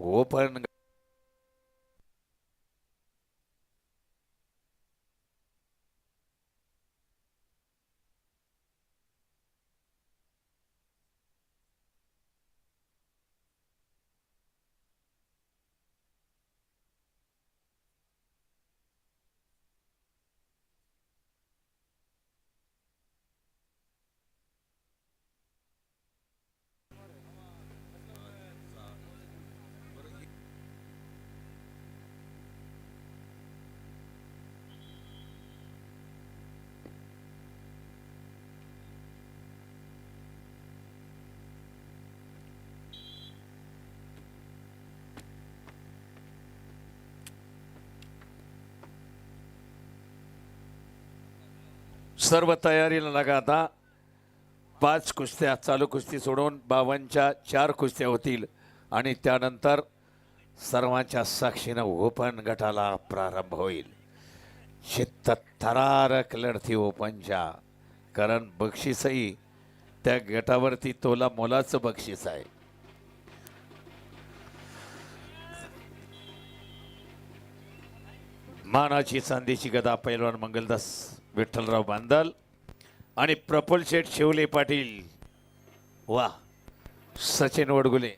Open सर्व तयारीला लागा आता. पाच कुस्त्या चालू कुस्ती सोडून बावनच्या चार कुस्त्या होतील. आणि त्यानंतर सर्वांच्या साक्षीनं ओपन गटाला प्रारंभ होईल. चित्त थरारक लढती ओपनच्या. कारण बक्षीसही त्या गटावरती तोला मोलाचं बक्षीस आहे. मानाची चांदीची गदा पैलवान मंगलदास विठ्ठलराव बांदल आणि प्रफुल शेठ शिवले पाटील. वा सचिन वडगुले.